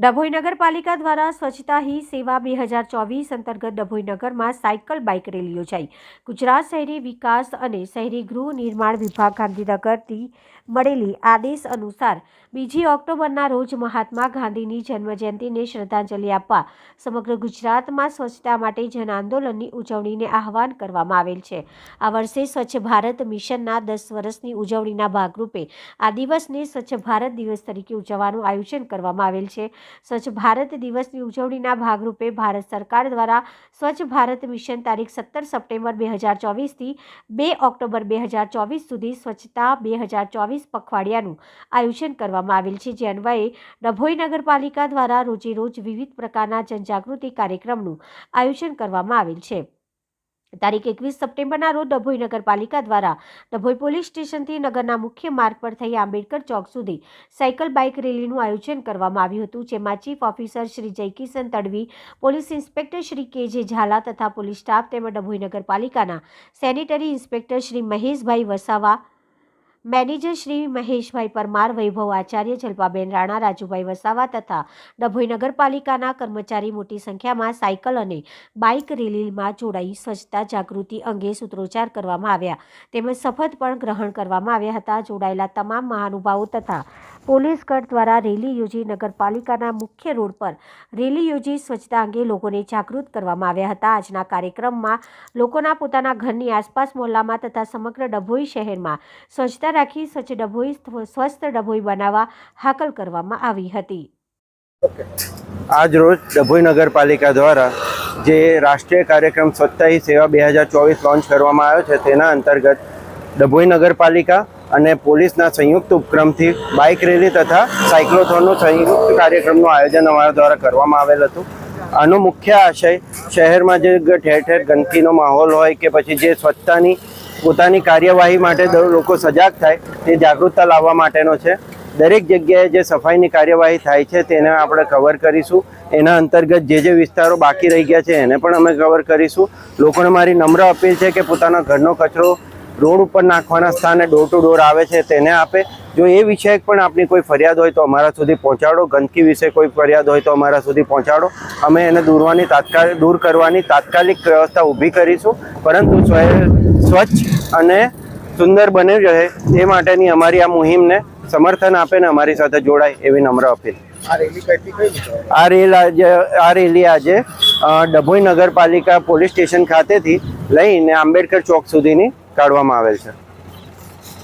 ડભોઈ નગરપાલિકા દ્વારા સ્વચ્છતા હી સેવા બે હજાર ચોવીસ અંતર્ગત ડભોઈ નગરમાં સાયકલ બાઇક રેલી યોજાઈ. ગુજરાત શહેરી વિકાસ અને શહેરી ગૃહ નિર્માણ વિભાગ ગાંધીનગરથી મળેલી આદેશ અનુસાર બીજી ઓક્ટોબરના રોજ મહાત્મા ગાંધીની જન્મજયંતિને શ્રદ્ધાંજલિ આપવા સમગ્ર ગુજરાતમાં સ્વચ્છતા માટે જન આંદોલનની ઉજવણીને આહવાન કરવામાં આવેલ છે. આ વર્ષે સ્વચ્છ ભારત મિશનના દસ વર્ષની ઉજવણીના ભાગરૂપે આ દિવસને સ્વચ્છ ભારત દિવસ તરીકે ઉજવવાનું આયોજન કરવામાં આવેલ છે. સ્વચ્છ ભારત દિવસની ઉજવણીના ભાગરૂપે ભારત સરકાર દ્વારા સ્વચ્છ ભારત મિશન તારીખ સત્તર સપ્ટેમ્બર બે હજાર ચોવીસથી બે ઓક્ટોબર બે હજાર ચોવીસ સુધી સ્વચ્છતા બે હજાર ચોવીસ પખવાડિયાનું આયોજન કરવામાં આવેલ છે. જે અન્વયે ડભોઈ નગરપાલિકા દ્વારા રોજે રોજ વિવિધ પ્રકારના જનજાગૃતિ કાર્યક્રમનું આયોજન કરવામાં આવેલ છે. તારીખ એકવીસ સપ્ટેમ્બરના રોજ ડભોઈ નગરપાલિકા દ્વારા ડભોઈ પોલીસ સ્ટેશનથી નગરના મુખ્ય માર્ગ પર થઈ આંબેડકર ચોક સુધી સાયકલ બાઇક રેલીનું આયોજન કરવામાં આવ્યું હતું, જેમાં chief officer Shri Jaykishan Tadvi, police inspector Shri K J Zala તથા પોલીસ સ્ટાફ તેમજ ડભોઈ નગરપાલિકાના sanitary inspector Shri Maheshbhai Vasava manager Shri Maheshbhai Parmar, Vaibhav Acharya, Jalpaben Rana, Rajubhai Vasava તથા ડભોઈ નગરપાલિકાના કર્મચારી મોટી સંખ્યામાં સાયકલ અને બાઇક રેલીમાં જોડાઈ સ્વચ્છતા જાગૃતિ અંગે સૂત્રોચ્ચાર કરવામાં આવ્યા. તેમજ શપથ પણ ગ્રહણ કરવામાં આવ્યા હતા. જોડાયેલા તમામ મહાનુભાવો તથા પોલીસ કટ દ્વારા રેલી યોજી નગરપાલિકાના મુખ્ય રોડ પર રેલી યોજી સ્વચ્છતા અંગે લોકોને જાગૃત કરવામાં આવ્યા હતા. આજના કાર્યક્રમમાં લોકોના પોતાના ઘરની આસપાસ મોહલ્લામાં તથા સમગ્ર ડભોઈ શહેરમાં સ્વચ્છતા રાખી, સ્વચ્છ ડભોઈ, સ્વસ્થ ડભોઈ બનાવવા હાકલ કરવામાં આવી હતી. આજ રોજ ડભોઈ નગરપાલિકા દ્વારા જે રાષ્ટ્રીય કાર્યક્રમ સ્વચ્છતા સેવા બે હજાર ચોવીસ લોન્ચ કરવામાં આવ્યો છે, તેના અંતર્ગત ડભોઈ નગરપાલિકા અને પોલીસના સંયુક્ત ઉપક્રમથી બાઇક રેલી તથા સાયક્લોથોનનું સંયુક્ત કાર્યક્રમનું આયોજન અમારા દ્વારા કરવામાં આવેલ હતું. આનો મુખ્ય આશય શહેરમાં જે ઠેર ઠેર ગંદકીનો માહોલ હોય કે પછી જે સ્વચ્છતાની, પોતાની કાર્યવાહી માટે લોકો સજાગ થાય, તે જાગૃતતા લાવવા માટેનો છે. દરેક જગ્યાએ જે સફાઈની કાર્યવાહી થાય છે તેને આપણે કવર કરીશું. એના અંતર્ગત જે જે વિસ્તારો બાકી રહી ગયા છે એને પણ અમે કવર કરીશું. લોકોને મારી નમ્ર અપીલ છે કે પોતાના ઘરનો કચરો રોડ ઉપર નાખવાના સ્થાને ડોર ટુ ડોર આવે છે તેને આપે. જો એ વિષયક પણ આપની કોઈ ફરિયાદ હોય તો અમારા સુધી પહોંચાડો. ગંદકી વિશે કોઈ ફરિયાદ હોય તો અમારા સુધી પહોંચાડો. અમે એને દૂરવાની તાત્કાલિક દૂર કરવાની તાત્કાલિક વ્યવસ્થા ઊભી કરીશું. પરંતુ સ્વ- સ્વચ્છ અને સુંદર બની રહે તે માટેની અમારી આ મુહિમને સમર્થન આપે ને અમારી સાથે જોડાય એવી નમ્ર અપીલ. આ રેલ આજે આ રેલી આજે ડભોઈ નગરપાલિકા પોલીસ સ્ટેશન ખાતેથી લઈને આંબેડકર ચોક સુધીની કાઢવામાં આવેલ છે.